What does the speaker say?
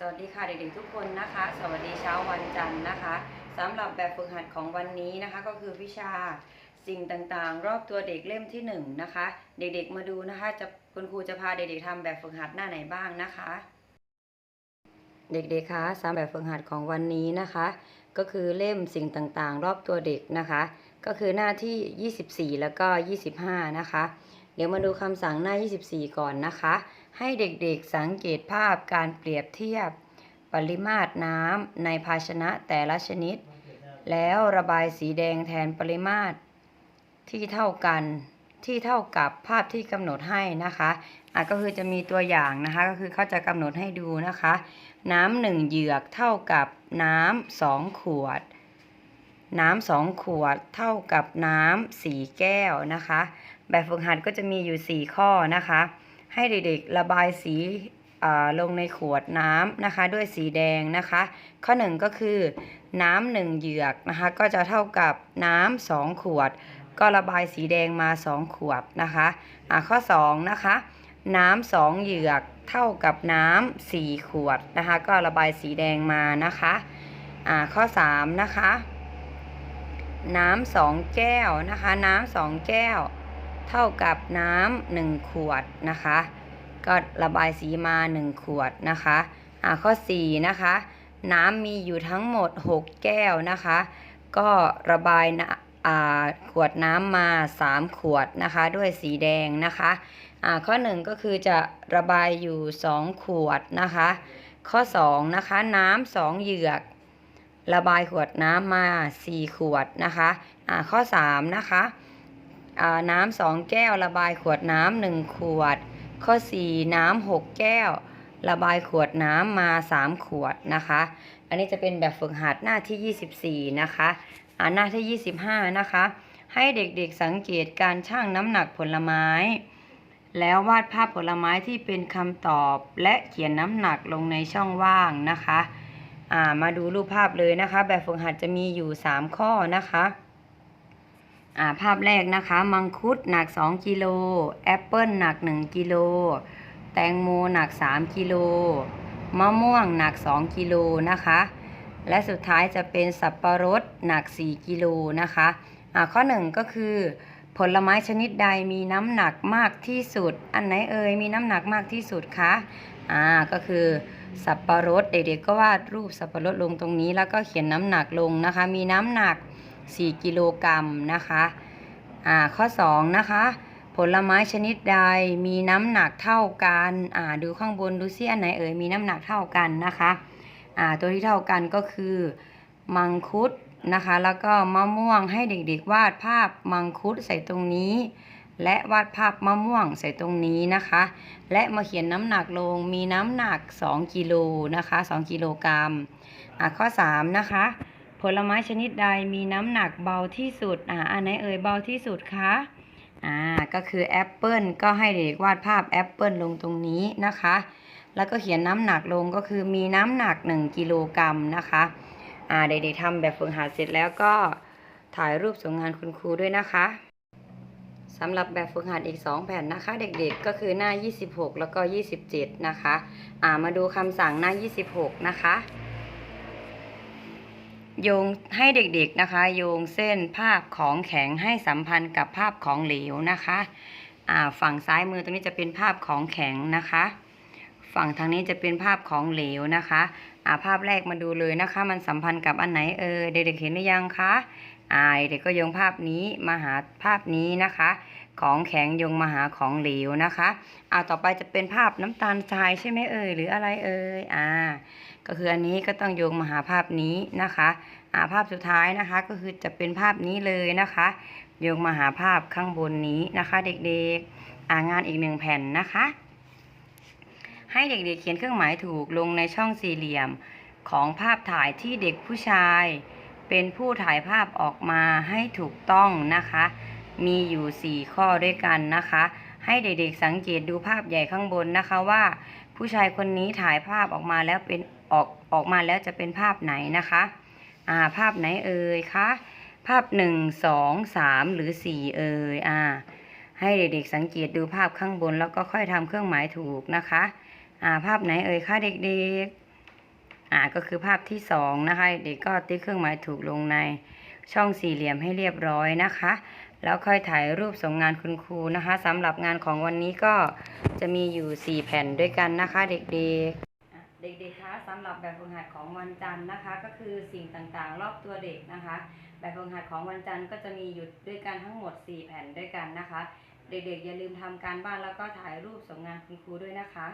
สวัสดีค่ะเด็กๆทุกคนนะคะ สวัสดีเช้าวันจันทร์นะคะสำหรับแบบฝึกหัดของวันนี้นะคะ ก็คือวิชาสิ่งต่างๆ รอบตัวเด็กเล่มที่หนึ่งนะคะ เด็กๆมาดูนะคะจะคุณครูจะพาเด็กๆทำแบบฝึกหัดหน้าไหนบ้างนะคะ เด็กๆคะสำหรับแบบฝึกหัดของวันนี้นะคะ ก็คือเล่มสิ่งต่างๆ รอบตัวเด็กนะคะ ก็คือหน้าที่ 24 แล้วก็ 25 นะคะ เดี๋ยวมาดูคำสั่งหน้า 24 ก่อนนะคะ ให้เด็กๆสังเกตภาพการเปรียบเทียบปริมาตรน้ำในภาชนะแต่ละชนิด แล้วระบายสีแดงแทนปริมาตรที่เท่ากันที่เท่ากับภาพที่กำหนดให้นะคะอะก็คือจะมีตัวอย่างนะคะ ก็คือเขาจะกำหนดให้ดูนะคะ น้ำหนึ่งเหยือกเท่ากับน้ำสองขวด น้ำสองขวดเท่ากับน้ำสี่แก้วนะคะ แบบฝึกหัดก็จะมีอยู่ 4 ข้อนะคะ ให้เด็กๆระบายสีลงในขวดน้ำนะคะ ด้วยสีแดงนะคะ ข้อ 1 ก็คือ น้ำหนึ่งเหยือกนะคะ ก็จะเท่ากับน้ำสองขวด ก็ระบายสีแดงมา 2 ขวดนะคะอ่าข้อ 2 นะคะ น้ำสองเหยือกเท่ากับน้ำสี่ขวดนะคะ ก็ระบายสีแดงมานะคะอ่าข้อ 3 นะคะ น้ำสองแก้วนะคะ น้ำสองแก้ว เท่ากับน้ำหนึ่งขวดนะคะ ก็ระบายสีมา 1 ขวดนะคะอ่าข้อ4นะคะ น้ำมีอยู่ทั้งหมด 6 แก้วนะคะ ก็ระบายนะอ่าขวดน้ำมา 3 ขวดนะคะ ด้วยสีแดงนะคะอ่าข้อ 1 ก็คือจะระบายอยู่ 2 ขวดนะคะ ข้อ 2 นะคะ น้ำสองเหยือก ระบายขวดน้ำมา 4 ขวดนะคะอ่าข้อ 3 นะคะ น้ำสองแก้ว ระบายขวดน้ำหนึ่งขวด ข้อ 4 น้ำหกแก้ว ระบายขวดน้ำมา 3 ขวดนะคะ อันนี้จะเป็นแบบฝึกหัดหน้าที่ 24 นะคะอ่าหน้าที่ 25 นะคะ ให้เด็กๆสังเกตการชั่งน้ำหนักผลไม้ แล้ววาดภาพผลไม้ที่เป็นคำตอบและเขียนน้ำหนักลงในช่องว่างนะคะ อ่ามาดูรูปภาพเลยนะคะ แบบฝึกหัดจะมีอยู่ 3 ข้อนะคะ ภาพแรกนะคะ มังคุดหนัก 2 กิโล แอปเปิลหนัก 1 กิโล แตงโมหนัก 3 กิโล มะม่วงหนัก 2 กิโลนะคะ และสุดท้ายจะเป็นสับปะรดหนัก 4 กิโลนะคะอ่าข้อ 1 ก็คือผลไม้ชนิดใดมีน้ำหนักมากที่สุด อันไหนเอ่ยมีน้ำหนักมากที่สุดคะ อ่า ก็คือสับปะรดเด็กๆก็วาดรูปสับปะรดลงตรงนี้ แล้วก็เขียนน้ำหนักลงนะคะ มีน้ำหนัก 4 กิโลกรัมนะคะอ่าข้อ 2 นะคะ ผลไม้ชนิดใดมีน้ำหนักเท่ากันอ่าดูข้างบนดูซิอันไหนเอ่ยมีน้ำหนักเท่ากันนะคะอ่าตัวที่เท่ากันก็คือ มังคุดนะคะ แล้วก็มะม่วงให้เด็กๆ วาดภาพมังคุดใส่ตรงนี้ และวาดภาพมะม่วงใส่ตรงนี้นะคะ และมาเขียนน้ำหนักลงมีน้ำหนัก 2 กิโลนะคะ 2 กิโลกรัมอ่าข้อ 3 นะคะ ผลไม้ชนิดใดมีน้ำหนักเบาที่สุด อ่าอันไหนเอ่ยเบาที่สุดคะ อ่า ก็คือแอปเปิลก็ให้เด็กวาดภาพแอปเปิลลงตรงนี้นะคะ แล้วก็เขียนน้ำหนักลงก็คือมีน้ำหนัก 1 กิโลกรัมนะคะ อ่า เด็กๆทำแบบฝึกหัดเสร็จแล้วก็ถ่ายรูปส่งงานคุณครูด้วยนะคะสำหรับแบบฝึกหัดอีก 2 แผ่นนะคะ เด็กๆก็คือหน้า 26 แล้วก็ 27 นะคะ อ่ามาดูคำสั่งหน้า 26 นะคะ โยงให้เด็กๆนะคะ โยงเส้นภาพของแข็งให้สัมพันธ์กับภาพของเหลวนะคะอ่าฝั่งซ้ายมือตรงนี้จะเป็นภาพของแข็งนะคะ ฝั่งทางนี้จะเป็นภาพของเหลวนะคะอ่าภาพแรกมาดูเลยนะคะ มันสัมพันธ์กับอันไหนเออเด็กๆเห็นหรือยังคะอ่าเด็กก็โยงภาพนี้มาหาภาพนี้นะคะ ของแข็งยงมาหาของเหลวนะคะอ่าต่อไปจะเป็นภาพน้ำตาลทรายใช่ไหมเอ่ยหรืออะไรเอ่ยอ่า ก็คืออันนี้ก็ต้องโยงมาหาภาพนี้นะคะอ่าภาพสุดท้ายนะคะ ก็คือจะเป็นภาพนี้เลยนะคะ โยงมาหาภาพข้างบนนี้นะคะ เด็กๆอ่างานอีกหนึ่งแผ่นนะคะ ให้เด็กๆเขียนเครื่องหมายถูกลงในช่องสี่เหลี่ยมของภาพถ่ายที่เด็กผู้ชาย เป็นผู้ถ่ายภาพออกมาให้ถูกต้องนะคะ มีอยู่ 4 ข้อด้วยกันนะคะ ให้เด็กๆสังเกตดูภาพใหญ่ข้างบนนะคะว่า ผู้ชายคนนี้ถ่ายภาพออกมาแล้วเป็นออกออกมาแล้วจะเป็นภาพไหนนะคะอ่าภาพไหนเอ่ยคะภาพ 1 2 3 หรือ 4 เอ่ยอ่าให้เด็กๆสังเกตดูภาพข้างบนแล้วก็ค่อยทำเครื่องหมายถูกนะคะอ่าภาพไหนเอ่ยคะเด็กอ่าก็คือภาพที่สองนะคะ เด็กก็ติ๊กเครื่องหมายถูกลงในช่องสี่เหลี่ยมให้เรียบร้อยนะคะ แล้วค่อยถ่ายรูปส่งงานคุณครูนะคะสำหรับงานของวันนี้ก็จะมีอยู่ 4 แผ่นด้วยกันนะคะ เด็กๆเด็กๆคะสำหรับแบบฝึกหัดของวันจันทร์นะคะ ก็คือสิ่งต่างๆ รอบตัวเด็กนะคะ แบบฝึกหัดของวันจันทร์ก็จะมีอยู่ด้วยกันทั้งหมด 4 แผ่นด้วยกันนะคะ เด็กๆอย่าลืมทำการบ้านแล้วก็ถ่ายรูปส่งงานคุณครูด้วยนะคะ